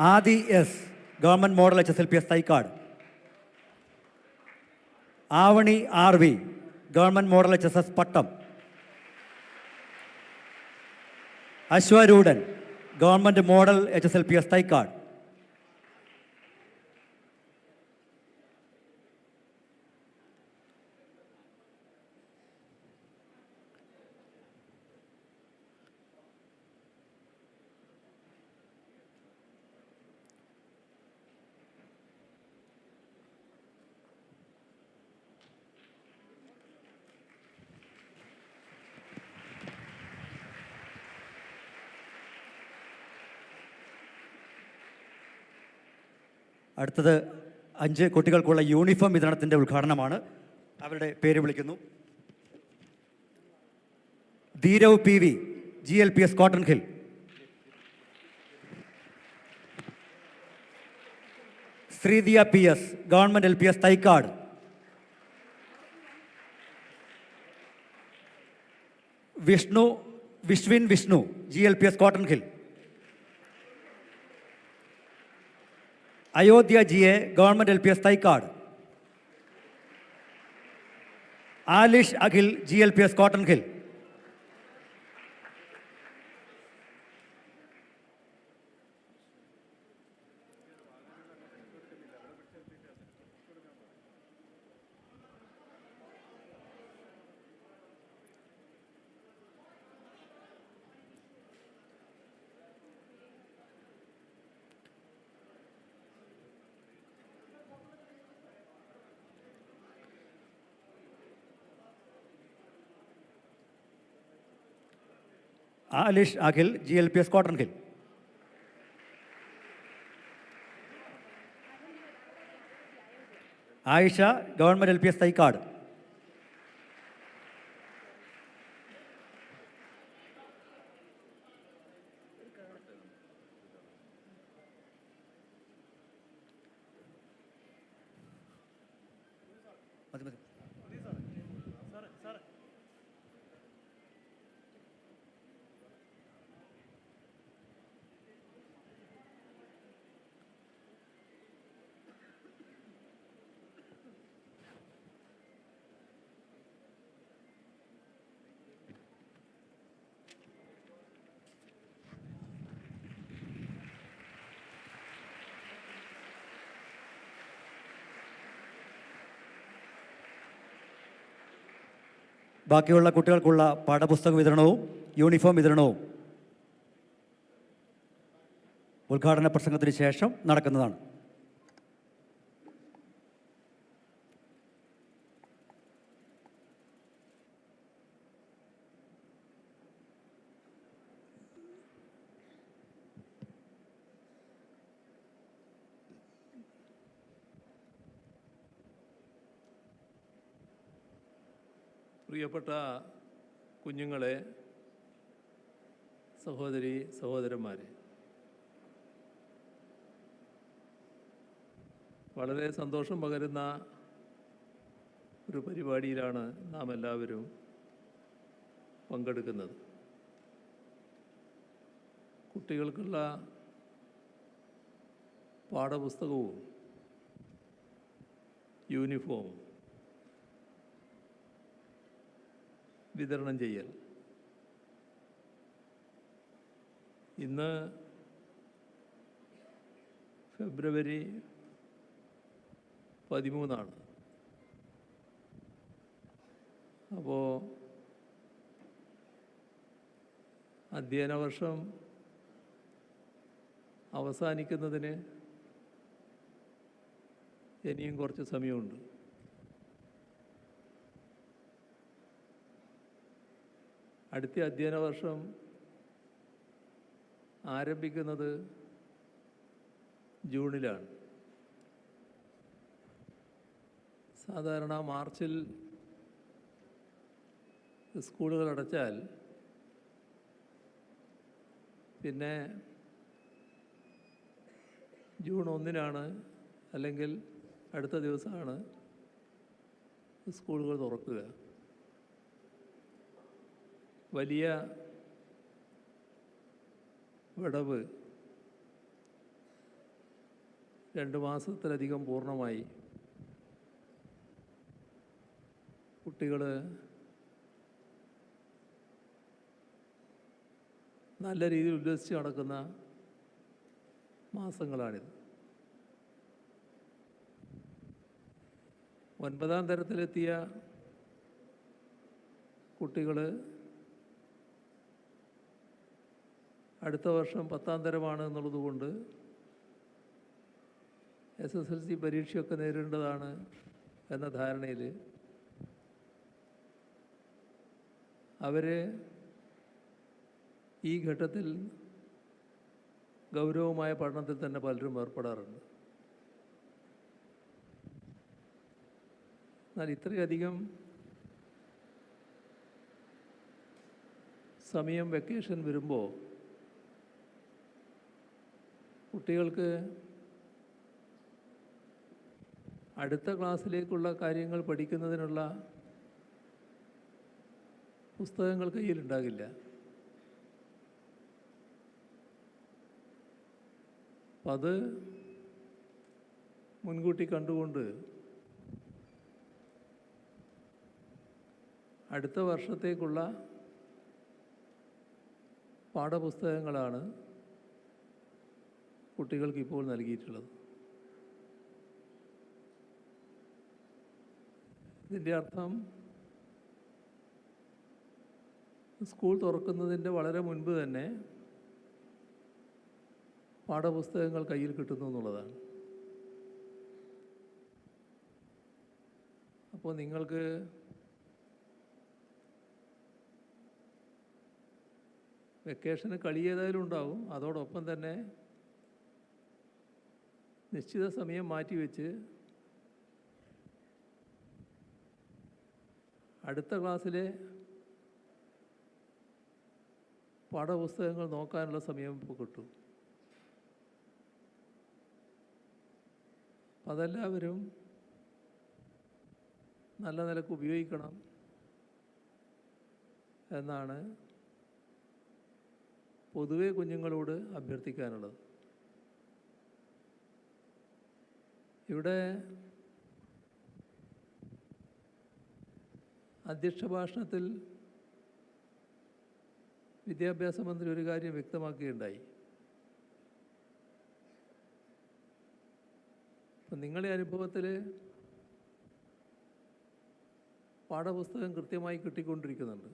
Aadhi S government model H S L P S Thycaud. Avani R V government model H S S Pattom. Aswaroodhan government model H S L P S Thycaud. അടുത്തത് അഞ്ച് കുട്ടികൾക്കുള്ള uniform വിതരണത്തിന്റെ ഉദ്ഘാടനമാണ്. അവരുടെ പേര് വിളിക്കുന്നു. Dheerav P V G L P S Cotton Hill. Sreedhiya P S government L P S Thycaud. Vishnu Vishwin Vishnu G L P S Cotton Hill. Ayodhya G A government L P S Thycaud. Alish Akhil G L P S Cotton Alish Akhil G L P S Cotton Ayisha government L P S Thycaud. ബാക്കിയുള്ള കുട്ടികൾക്കുള്ള പാഠപുസ്തക വിതരണവും uniform വിതരണവും ഉദ്ഘാടന പ്രസംഗത്തിന് ശേഷം നടക്കുന്നതാണ്. പ്രിയപ്പെട്ട കുഞ്ഞുങ്ങളെ സഹോദരി സഹോദരന്മാരെ വളരെ സന്തോഷം പകരുന്ന ഒരു പരിപാടിയിലാണ് നാം എല്ലാവരും പങ്കെടുക്കുന്നത്. കുട്ടികൾക്കുള്ള പാഠപുസ്തകവും യൂണിഫോമും വിതരണം ചെയ്യൽ. ഇന്ന് ഫെബ്രുവരി പതിമൂന്നാണ്. അപ്പോൾ അധ്യയന വർഷം അവസാനിക്കുന്നതിന് ഇനിയും കുറച്ച് സമയമുണ്ട്. അടുത്ത അധ്യയന വർഷം ആരംഭിക്കുന്നത് ജൂണിലാണ്. സാധാരണ മാർച്ചിൽ സ്കൂളുകൾ അടച്ചാൽ പിന്നെ ജൂൺ ഒന്നിനാണ് അല്ലെങ്കിൽ അടുത്ത ദിവസമാണ് സ്കൂളുകൾ തുറക്കുക. വലിയ വിടവ് രണ്ട് മാസത്തിലധികം പൂർണമായി കുട്ടികൾ നല്ല രീതിയിൽ ഉല്ലസിച്ച് നടക്കുന്ന മാസങ്ങളാണിത്. ഒൻപതാം തരത്തിലെത്തിയ കുട്ടികൾ അടുത്ത വർഷം പത്താം തരമാണ് എന്നുള്ളതുകൊണ്ട് എസ് എസ് എൽ സി പരീക്ഷയൊക്കെ നേരിടേണ്ടതാണ് എന്ന ധാരണയിൽ അവർ ഈ ഘട്ടത്തിൽ ഗൗരവമായ പഠനത്തിൽ തന്നെ പലരും ഏർപ്പെടാറുണ്ട്. എന്നാൽ ഇത്രയധികം സമയം വെക്കേഷൻ വരുമ്പോൾ കുട്ടികൾക്ക് അടുത്ത ക്ലാസ്സിലേക്കുള്ള കാര്യങ്ങൾ പഠിക്കുന്നതിനുള്ള പുസ്തകങ്ങൾ കയ്യിലുണ്ടാകില്ല. അപ്പം അത് മുൻകൂട്ടി കണ്ടുകൊണ്ട് അടുത്ത വർഷത്തേക്കുള്ള പാഠപുസ്തകങ്ങളാണ് കുട്ടികൾക്ക് ഇപ്പോൾ നൽകിയിട്ടുള്ളത്. ഇതിന്റെ അർത്ഥം സ്കൂൾ തുറക്കുന്നതിന്റെ വളരെ മുൻപ് തന്നെ പാഠപുസ്തകങ്ങൾ കയ്യിൽ കിട്ടുന്നു എന്നുള്ളതാണ്. അപ്പോൾ നിങ്ങൾക്ക് വെക്കേഷന് കളി ഏതായാലും ഉണ്ടാവും. അതോടൊപ്പം തന്നെ നിശ്ചിത സമയം മാറ്റിവെച്ച് അടുത്ത ക്ലാസ്സിലെ പാഠപുസ്തകങ്ങൾ നോക്കാനുള്ള സമയം ഇപ്പോൾ കിട്ടും. അപ്പം അതെല്ലാവരും നല്ല നിലയ്ക്ക് ഉപയോഗിക്കണം എന്നാണ് പൊതുവെ കുഞ്ഞുങ്ങളോട് അഭ്യർത്ഥിക്കാനുള്ളത്. ഇവിടെ അധ്യക്ഷ ഭാഷണത്തിൽ വിദ്യാഭ്യാസ മന്ത്രി ഒരു കാര്യം വ്യക്തമാക്കുകയുണ്ടായി. അപ്പം നിങ്ങളുടെ അനുഭവത്തിൽ പാഠപുസ്തകം കൃത്യമായി കിട്ടിക്കൊണ്ടിരിക്കുന്നുണ്ട്.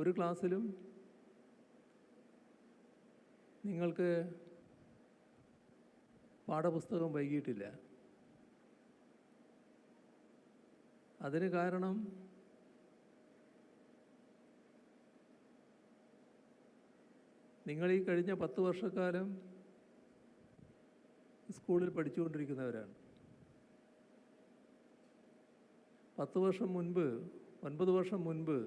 ഒരു ക്ലാസ്സിലും നിങ്ങൾക്ക് പാഠപുസ്തകം വൈകിയിട്ടില്ല. അതിന് കാരണം നിങ്ങൾ ഈ കഴിഞ്ഞ പത്ത് വർഷക്കാലം സ്കൂളിൽ പഠിച്ചുകൊണ്ടിരിക്കുന്നവരാണ്. പത്ത് വർഷം മുൻപ് ഒൻപത് വർഷം മുൻപ്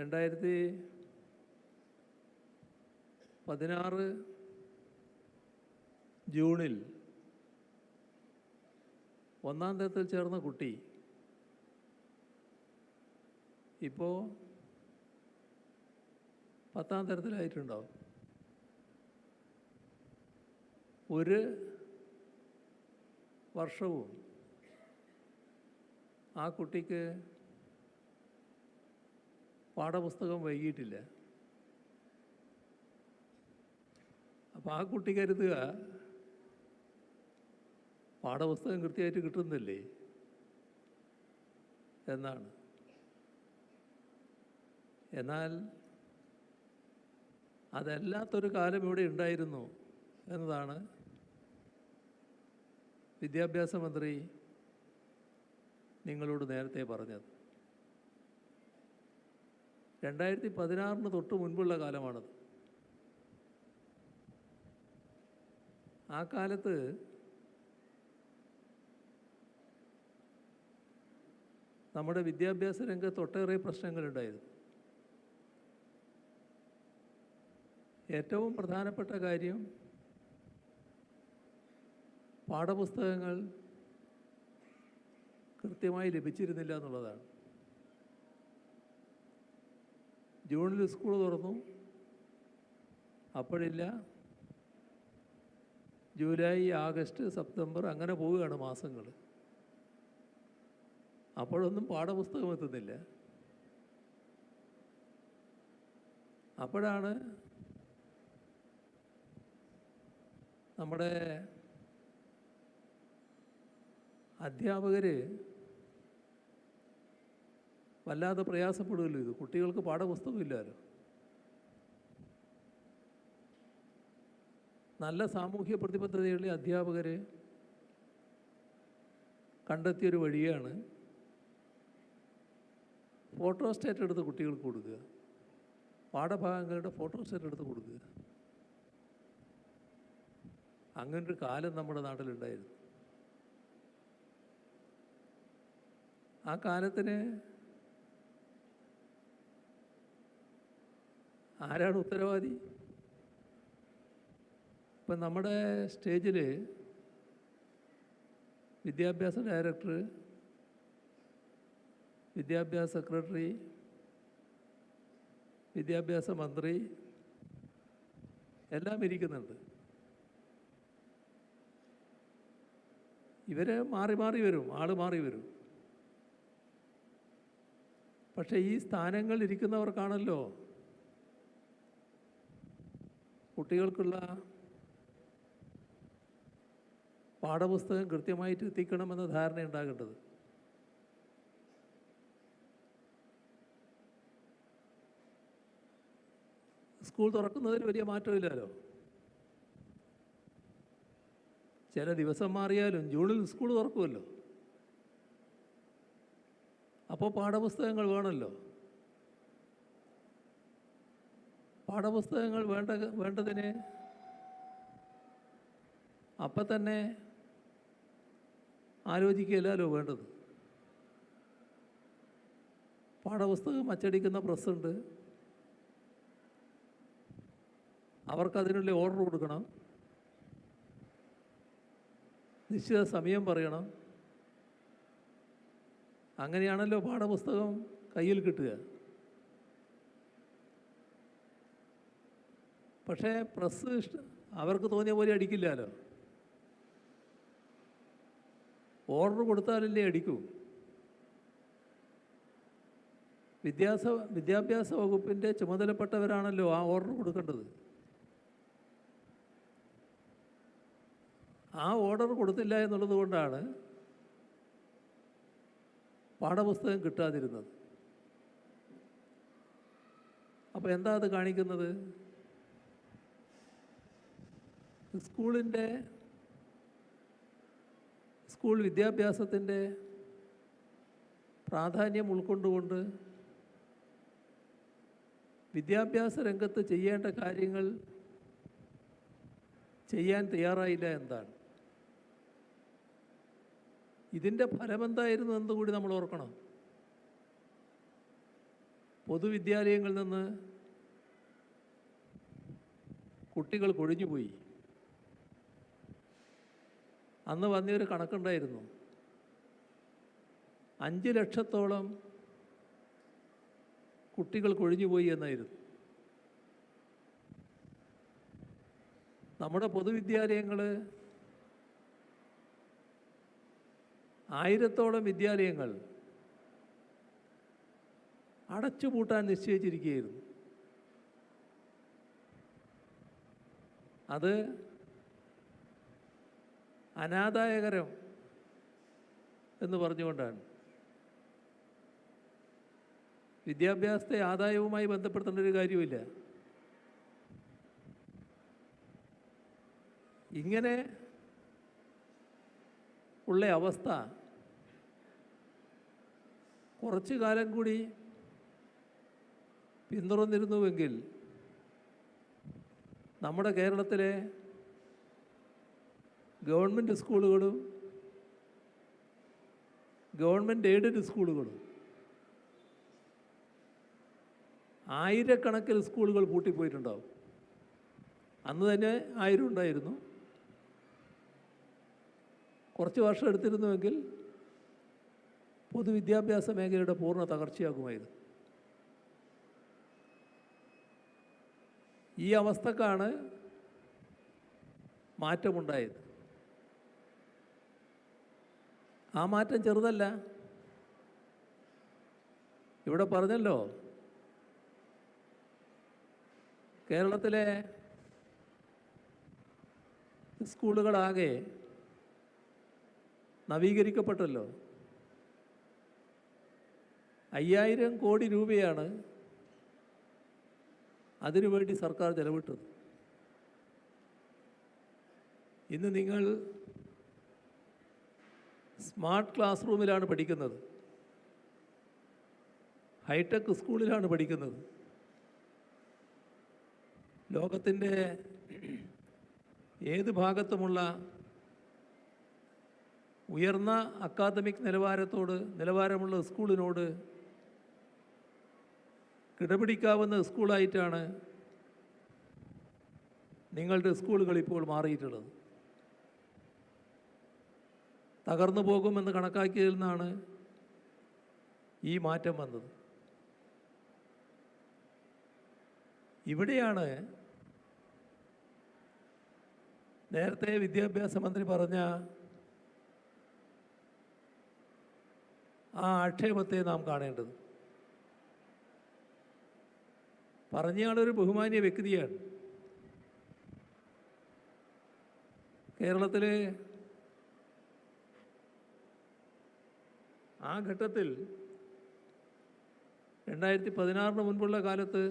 രണ്ടായിരത്തി പതിനാറ് ജൂണിൽ ഒന്നാം തരത്തിൽ ചേർന്ന കുട്ടി ഇപ്പോൾ പത്താം തരത്തിലായിട്ടുണ്ടാവും. ഒരു വർഷവും ആ കുട്ടിക്ക് പാഠപുസ്തകം വൈകിയിട്ടില്ല. അപ്പോൾ ആ കുട്ടി കരുതുക പാഠപുസ്തകം കൃത്യമായിട്ട് കിട്ടുന്നില്ലേ? എന്നാണ്. എന്നാൽ അതല്ലാത്തൊരു കാലം ഇവിടെ ഉണ്ടായിരുന്നു എന്നതാണ് വിദ്യാഭ്യാസ മന്ത്രി നിങ്ങളോട് നേരത്തെ പറഞ്ഞത്. രണ്ടായിരത്തി പതിനാറിന് തൊട്ട് മുൻപുള്ള കാലമാണത്. ആ കാലത്ത് നമ്മുടെ വിദ്യാഭ്യാസ രംഗത്ത് ഒട്ടേറെ പ്രശ്നങ്ങളുണ്ടായിരുന്നു. ഏറ്റവും പ്രധാനപ്പെട്ട കാര്യം പാഠപുസ്തകങ്ങൾ കൃത്യമായി ലഭിച്ചിരുന്നില്ല എന്നുള്ളതാണ്. ജൂണിൽ സ്കൂൾ തുറന്നു. അപ്പോഴില്ല ജൂലൈ ആഗസ്റ്റ് സെപ്റ്റംബർ അങ്ങനെ പോവുകയാണ് മാസങ്ങൾ. അപ്പോഴൊന്നും പാഠപുസ്തകം എത്തുന്നില്ല. അപ്പോഴാണ് നമ്മുടെ അധ്യാപകർ വല്ലാതെ പ്രയാസപ്പെടുമല്ലോ ഇത്. കുട്ടികൾക്ക് പാഠപുസ്തകമില്ലല്ലോ നല്ല സാമൂഹ്യ പ്രതിബദ്ധതയുള്ള അധ്യാപകർ കണ്ടെത്തിയൊരു വഴിയാണ് ഫോട്ടോസ്റ്റാറ്റ് എടുത്ത് കുട്ടികൾക്ക് കൊടുക്കുക. പാഠഭാഗങ്ങളുടെ ഫോട്ടോസ്റ്റാറ്റ് എടുത്ത് കൊടുക്കുക. അങ്ങനൊരു കാലം നമ്മുടെ നാട്ടിലുണ്ടായിരുന്നു. ആ കാലത്തിന് ആരാണ് ഉത്തരവാദി? ഇപ്പം നമ്മുടെ സ്റ്റേജിൽ വിദ്യാഭ്യാസ ഡയറക്ടർ വിദ്യാഭ്യാസ സെക്രട്ടറി വിദ്യാഭ്യാസ മന്ത്രി എല്ലാം ഇരിക്കുന്നുണ്ട്. ഇവരെ മാറി മാറി വരും ആൾ മാറി വരും. പക്ഷേ ഈ സ്ഥാനങ്ങൾ ഇരിക്കുന്നവർക്കാണല്ലോ കുട്ടികൾക്കുള്ള പാഠപുസ്തകം കൃത്യമായിട്ട് എത്തിക്കണമെന്ന ധാരണ ഉണ്ടാകേണ്ടത് സ്കൂൾ തുറക്കുന്നതിൽ വലിയ മാറ്റമില്ലല്ലോ. ചില ദിവസം മാറിയാലും ജൂണിൽ സ്കൂൾ തുറക്കുമല്ലോ. അപ്പോൾ പാഠപുസ്തകങ്ങൾ വേണമല്ലോ. പാഠപുസ്തകങ്ങൾ വേണ്ട വേണ്ടതിന് അപ്പം തന്നെ ആലോചിക്കുകയല്ലോ വേണ്ടത്. പാഠപുസ്തകം അച്ചടിക്കുന്ന പ്രസ്സുണ്ട്. അവർക്കതിനുള്ള ഓർഡർ കൊടുക്കണം. നിശ്ചിത സമയം പറയണം. അങ്ങനെയാണല്ലോ പാഠപുസ്തകം കയ്യിൽ കിട്ടുക. പക്ഷേ പ്രസ് അവർക്ക് തോന്നിയ പോലെ അടിക്കില്ലല്ലോ. ഓർഡർ കൊടുത്താലല്ലേ അടിക്കൂ. വിദ്യാസ വിദ്യാഭ്യാസ വകുപ്പിന്റെ ചുമതലപ്പെട്ടവരാണല്ലോ ആ ഓർഡർ കൊടുക്കേണ്ടത്. ആ ഓർഡർ കൊടുത്തില്ല എന്നുള്ളത് കൊണ്ടാണ് പാഠപുസ്തകം കിട്ടാതിരുന്നത്. അപ്പോൾ എന്താ അത് കാണിക്കുന്നത്? സ്കൂളിന്റെ സ്കൂൾ വിദ്യാഭ്യാസത്തിന്റെ പ്രാധാന്യം ഉൾക്കൊണ്ടുകൊണ്ട് വിദ്യാഭ്യാസ രംഗത്ത് ചെയ്യേണ്ട കാര്യങ്ങൾ ചെയ്യാൻ തയ്യാറായില്ല എന്താണ്? ഇതിന്റെ ഫലമെന്തായിരുന്നു എന്ന് കൂടി നമ്മൾ ഓർക്കണം. പൊതുവിദ്യാലയങ്ങളിൽ നിന്ന് കുട്ടികൾ കൊഴിഞ്ഞുപോയി. അന്ന് വന്നൊരു കണക്കുണ്ടായിരുന്നു. അഞ്ച് ലക്ഷത്തോളം കുട്ടികൾ കൊഴിഞ്ഞുപോയി എന്നായിരുന്നു. നമ്മുടെ പൊതുവിദ്യാലയങ്ങൾ ആയിരത്തോളം വിദ്യാലയങ്ങൾ അടച്ചുപൂട്ടാൻ നിശ്ചയിച്ചിരിക്കുകയായിരുന്നു. അത് അനാദായകരം എന്ന് പറഞ്ഞുകൊണ്ടാണ്. വിദ്യാഭ്യാസത്തെ ആദായവുമായി ബന്ധപ്പെടുത്തേണ്ട ഒരു കാര്യമില്ല ഇങ്ങനെ ഉള്ള അവസ്ഥ കുറച്ചു കാലം കൂടി പിന്തുടർന്നിരുന്നുവെങ്കിൽ നമ്മുടെ കേരളത്തിലെ ഗവൺമെന്റ് സ്കൂളുകളും ഗവൺമെന്റ് എയ്ഡഡ് സ്കൂളുകളും ആയിരക്കണക്കിന് സ്കൂളുകൾ പൂട്ടിപ്പോയിട്ടുണ്ടാവും. അന്ന് തന്നെ ആയിരം ഉണ്ടായിരുന്നു. കുറച്ച് വർഷം എടുത്തിരുന്നുവെങ്കിൽ പൊതുവിദ്യാഭ്യാസ മേഖലയുടെ പൂർണ തകർച്ചയാകുമായിരുന്നു. ഈ അവസ്ഥക്കാണ് മാറ്റമുണ്ടായത്. ആ മാറ്റം ചെറുതല്ല. ഇവിടെ പറഞ്ഞല്ലോ. കേരളത്തിലെ സ്കൂളുകളാകെ നവീകരിക്കപ്പെട്ടല്ലോ. അയ്യായിരം കോടി രൂപയാണ് അതിനുവേണ്ടി സർക്കാർ ചെലവിട്ടത്. ഇന്ന് നിങ്ങൾ സ്മാർട്ട് ക്ലാസ് റൂമിലാണ് പഠിക്കുന്നത്. ഹൈടെക് സ്കൂളിലാണ് പഠിക്കുന്നത്. ലോകത്തിന്റെ ഏത് ഭാഗത്തുമുള്ള ഉയർന്ന അക്കാദമിക് നിലവാരത്തോട് നിലവാരമുള്ള സ്കൂളിനോട് കിടപിടിക്കാവുന്ന സ്കൂളായിട്ടാണ് നിങ്ങളുടെ സ്കൂളുകൾ ഇപ്പോൾ മാറിയിട്ടുള്ളത്. തകർന്നു പോകുമെന്ന് കണക്കാക്കിയതിൽ നിന്നാണ് ഈ മാറ്റം വന്നത്. ഇവിടെയാണ് നേരത്തെ വിദ്യാഭ്യാസ മന്ത്രി പറഞ്ഞ ആ ആക്ഷേപത്തെ നാം കാണേണ്ടത്. പറഞ്ഞയാളൊരു ബഹുമാന്യ വ്യക്തിയാണ്. കേരളത്തിലെ ആ ഘട്ടത്തിൽ രണ്ടായിരത്തി പതിനാറിന് മുൻപുള്ള കാലത്ത്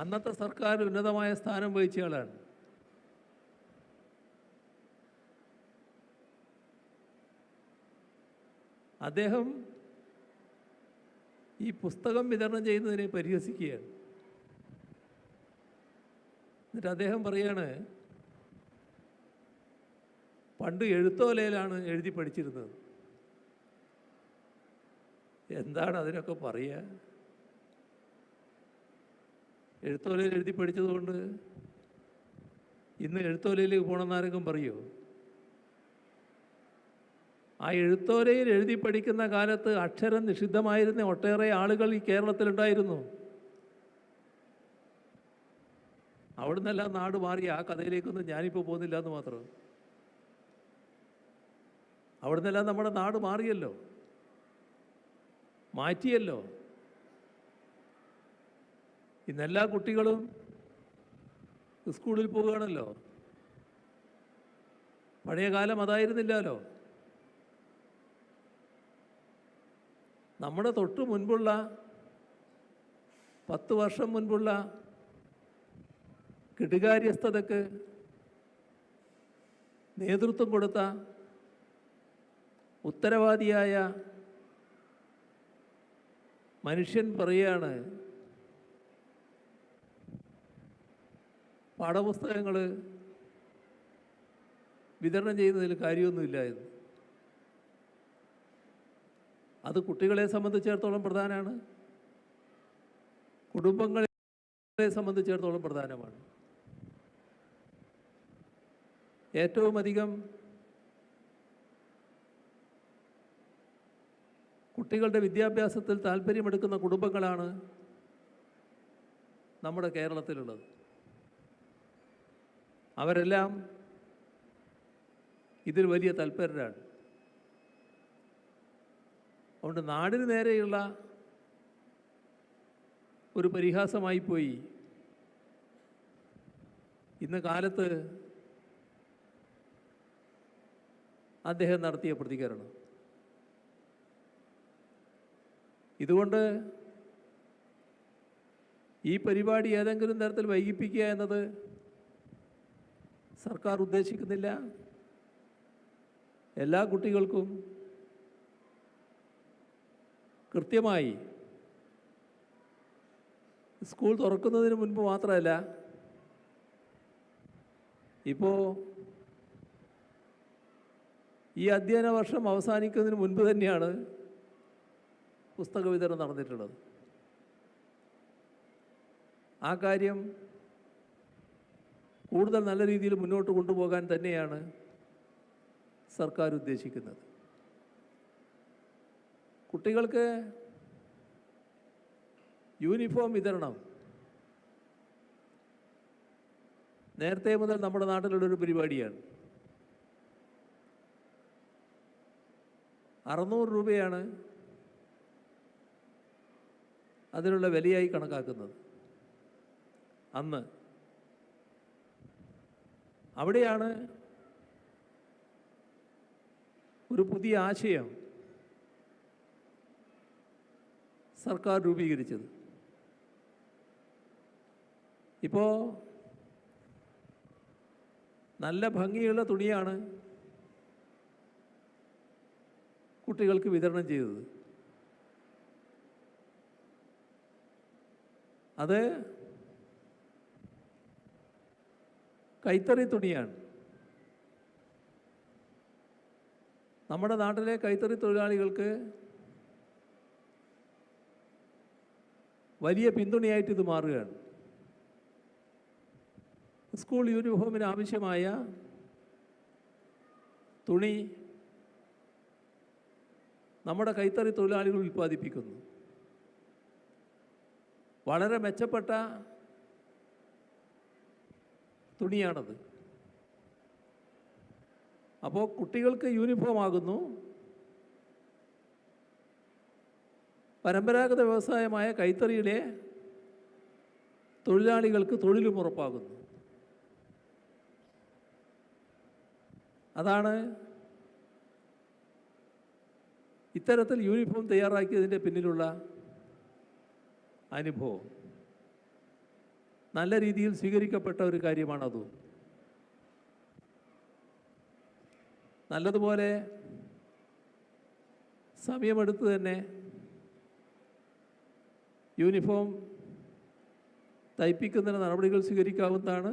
അന്നത്തെ സർക്കാർ ഉന്നതമായ സ്ഥാനം വഹിച്ചയാളാണ് അദ്ദേഹം ഈ പുസ്തകം വിതരണം ചെയ്യുന്നതിനെ പരിഹസിക്കുകയാണ്. എന്നിട്ട് അദ്ദേഹം പറയാണ് പണ്ട് എഴുത്തോലയിലാണ് എഴുതി പഠിച്ചിരുന്നത്. എന്താണ് അതിനൊക്കെ പറയുക? എഴുത്തോലയിൽ എഴുതി പഠിച്ചതുകൊണ്ട് ഇന്ന് എഴുത്തോലയിലേക്ക് പോകണമെന്ന് ആരെങ്കിലും പറയുമോ ആ എഴുത്തോലയിൽ എഴുതി പഠിക്കുന്ന കാലത്ത് അക്ഷരം നിഷിദ്ധമായിരുന്ന ഒട്ടേറെ ആളുകൾ ഈ കേരളത്തിലുണ്ടായിരുന്നു. അവിടുന്നെല്ലാം നാട് മാറി ആ കഥയിലേക്കൊന്നും ഞാനിപ്പോൾ പോകുന്നില്ല എന്ന് മാത്രം. അവിടുന്നെല്ലാം നമ്മുടെ നാട് മാറിയല്ലോ. മാറ്റിയല്ലോ. ഇന്നെല്ലാ കുട്ടികളും സ്കൂളിൽ പോവുകയാണല്ലോ. പഴയ കാലം അതായിരുന്നില്ലല്ലോ. നമ്മുടെ തൊട്ട് മുൻപുള്ള പത്ത് വർഷം മുൻപുള്ള കെടുകാര്യസ്ഥതക്ക് നേതൃത്വം കൊടുത്ത ഉത്തരവാദിയായ മനുഷ്യൻ പറയുകയാണ് പാഠപുസ്തകങ്ങൾ വിതരണം ചെയ്യുന്നതിൽ കാര്യമൊന്നുമില്ല എന്ന്. അത് കുട്ടികളെ സംബന്ധിച്ചിടത്തോളം പ്രധാനമാണ്. കുടുംബങ്ങളെ സംബന്ധിച്ചിടത്തോളം പ്രധാനമാണ്. ഏറ്റവും അധികം കുട്ടികളുടെ വിദ്യാഭ്യാസത്തിൽ താല്പര്യമെടുക്കുന്ന കുടുംബങ്ങളാണ് നമ്മുടെ കേരളത്തിലുള്ളത്. അവരെല്ലാം ഇതിൽ വലിയ തൽപരരാണ്. അതുകൊണ്ട് നാടിന് നേരെയുള്ള ഒരു പരിഹാസമായി പോയി. ഇന്ന് കാലത്ത് അദ്ദേഹം നടത്തിയ പ്രതികരണം. ഇതുകൊണ്ട് ഈ പരിപാടി ഏതെങ്കിലും തരത്തിൽ വൈകിപ്പിക്കുക എന്നത് സർക്കാർ ഉദ്ദേശിക്കുന്നില്ല. എല്ലാ കുട്ടികൾക്കും കൃത്യമായി സ്കൂൾ തുറക്കുന്നതിന് മുൻപ് മാത്രമല്ല ഇപ്പോൾ ഈ അധ്യയന വർഷം അവസാനിക്കുന്നതിന് മുൻപ് തന്നെയാണ് പുസ്തക വിതരണം നടന്നിട്ടുള്ളത്. ആ കാര്യം കൂടുതൽ നല്ല രീതിയിൽ മുന്നോട്ട് കൊണ്ടുപോകാൻ തന്നെയാണ് സർക്കാർ ഉദ്ദേശിക്കുന്നത്. കുട്ടികൾക്ക് യൂണിഫോം വിതരണം. നേരത്തെ മുതൽ നമ്മുടെ നാട്ടിലുള്ളൊരു പരിപാടിയാണ്. അറുന്നൂറ് രൂപയാണ് അതിനുള്ള വിലയായി കണക്കാക്കുന്നത്. അന്ന് അവിടെയാണ് ഒരു പുതിയ ആശയം സർക്കാർ രൂപീകരിച്ചത്. ഇപ്പോൾ നല്ല ഭംഗിയുള്ള തുണിയാണ് കുട്ടികൾക്ക് വിതരണം ചെയ്തത്. അത് കൈത്തറി തുണിയാണ്. നമ്മുടെ നാട്ടിലെ കൈത്തറി തൊഴിലാളികൾക്ക് വലിയ പിന്തുണയായിട്ട് ഇത് മാറുകയാണ്. സ്കൂൾ യൂണിഫോമിന് ആവശ്യമായ തുണി നമ്മുടെ കൈത്തറി തൊഴിലാളികൾ ഉൽപ്പാദിപ്പിക്കുന്നു. വളരെ മെച്ചപ്പെട്ട തുണിയാണത്. അപ്പോൾ കുട്ടികൾക്ക് യൂണിഫോം ആകുന്നു. പരമ്പരാഗത വ്യവസായമായ കൈത്തറിയിലെ തൊഴിലാളികൾക്ക് തൊഴിലും ഉറപ്പാകുന്നു. അതാണ് ഇത്തരത്തിൽ യൂണിഫോം തയ്യാറാക്കിയതിന്റെ പിന്നിലുള്ള അനുഭവം. നല്ല രീതിയിൽ സ്വീകരിക്കപ്പെട്ട ഒരു കാര്യമാണത്. നല്ലതുപോലെ സമയമെടുത്ത് തന്നെ യൂണിഫോം തയ്പ്പിക്കുന്നതിന് നടപടികൾ സ്വീകരിക്കാവുന്നതാണ്.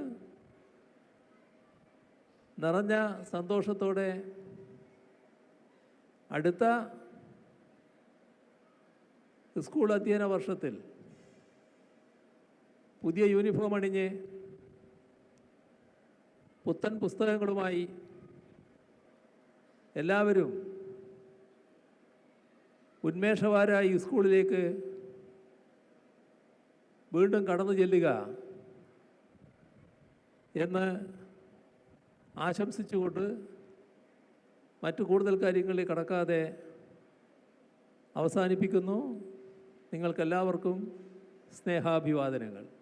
നിറഞ്ഞ സന്തോഷത്തോടെ അടുത്ത സ്കൂൾ അധ്യയന വർഷത്തിൽ പുതിയ യൂണിഫോം അണിഞ്ഞ് പുത്തൻ പുസ്തകങ്ങളുമായി എല്ലാവരും ഉന്മേഷവാരായി സ്കൂളിലേക്ക് വീണ്ടും കടന്നു ചെല്ലുക എന്ന് ആശംസിച്ചുകൊണ്ട് മറ്റു കൂടുതൽ കാര്യങ്ങളിൽ കടക്കാതെ അവസാനിപ്പിക്കുന്നു. നിങ്ങൾക്കെല്ലാവർക്കും സ്നേഹാഭിവാദനങ്ങൾ.